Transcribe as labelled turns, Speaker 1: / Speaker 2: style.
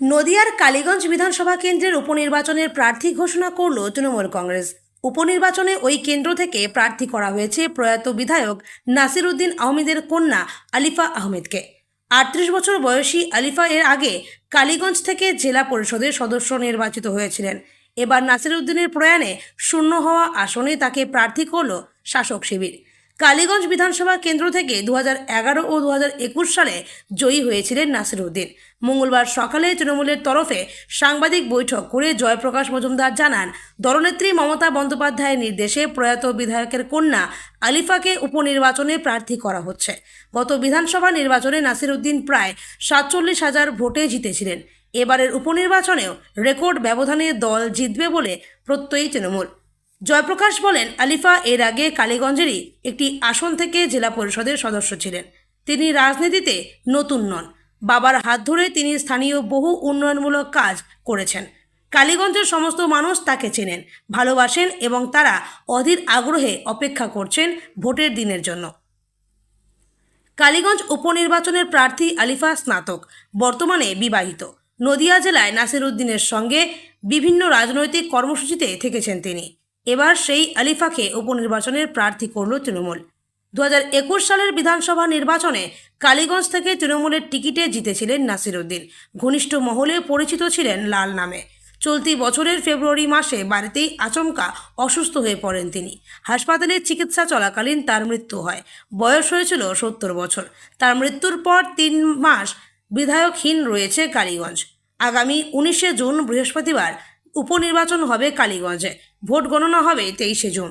Speaker 1: নদিয়ার কালীগঞ্জ বিধানসভা কেন্দ্রের উপনির্বাচনের প্রার্থী ঘোষণা করল তৃণমূল কংগ্রেস। উপনির্বাচনে ওই কেন্দ্র থেকে প্রার্থী করা হয়েছে প্রয়াত বিধায়ক নাসির উদ্দিন আহমেদের কন্যা আলিফা আহমেদকে। আটত্রিশ বছর বয়সী আলিফা এর আগে কালীগঞ্জ থেকে জেলা পরিষদের সদস্য নির্বাচিত হয়েছিলেন। এবার নাসির উদ্দিনের প্রয়াণে শূন্য হওয়া আসনে তাকে প্রার্থী করল শাসক শিবির। কালীগঞ্জ বিধানসভা কেন্দ্র থেকে দু এগারো ও দু সালে জয়ী হয়েছিলেন নাসির উদ্দিন মঙ্গলবার সকালে তৃণমূলের তরফে সাংবাদিক বৈঠক করে জয়প্রকাশ মজুমদার জানান, দলনেত্রী মমতা বন্দ্যোপাধ্যায়ের নির্দেশে প্রয়াত বিধায়কের কন্যা আলিফাকে উপনির্বাচনে প্রার্থী করা হচ্ছে। গত বিধানসভা নির্বাচনে নাসির উদ্দিন প্রায় সাতচল্লিশ হাজার ভোটে জিতেছিলেন। এবারের উপনির্বাচনেও রেকর্ড ব্যবধানে দল জিতবে বলে প্রত্যয়ী তৃণমূল। জয়প্রকাশ বলেন, আলিফা এর আগে কালীগঞ্জেরই একটি আসন থেকে জেলা পরিষদের সদস্য ছিলেন। তিনি রাজনীতিতে নতুন নন। বাবার হাত ধরে তিনি স্থানীয় বহু উন্নয়নমূলক কাজ করেছেন। কালীগঞ্জের সমস্ত মানুষ তাকে চেনেন, ভালোবাসেন এবং তারা অধীর আগ্রহে অপেক্ষা করছেন ভোটের দিনের জন্য। কালীগঞ্জ উপনির্বাচনের প্রার্থী আলিফা স্নাতক, বর্তমানে বিবাহিত। নদিয়া জেলায় নাসির উদ্দিনের সঙ্গে বিভিন্ন রাজনৈতিক কর্মসূচিতে থেকেছেন তিনি। এবার সেই আলিফাকে উপনির্বাচনের প্রার্থী করল তৃণমূল। দু সালের বিধানসভা নির্বাচনে কালীগঞ্জ থেকে তৃণমূলের টিকিটে জিতেছিলেন নাসির উদ্দিন ঘনিষ্ঠ মহলে পরিচিত ছিলেন লাল নামে। চলতি বছরের ফেব্রুয়ারি মাসে বাড়িতেই আচমকা অসুস্থ হয়ে পড়েন তিনি। হাসপাতালে চিকিৎসা চলাকালীন তার মৃত্যু হয়। বয়স হয়েছিল সত্তর বছর। তার মৃত্যুর পর তিন মাস বিধায়কহীন রয়েছে কালীগঞ্জ। আগামী উনিশে জুন বৃহস্পতিবার উপনির্বাচন হবে কালীগঞ্জে। ভোট গণনা হবে তেইশে জুন।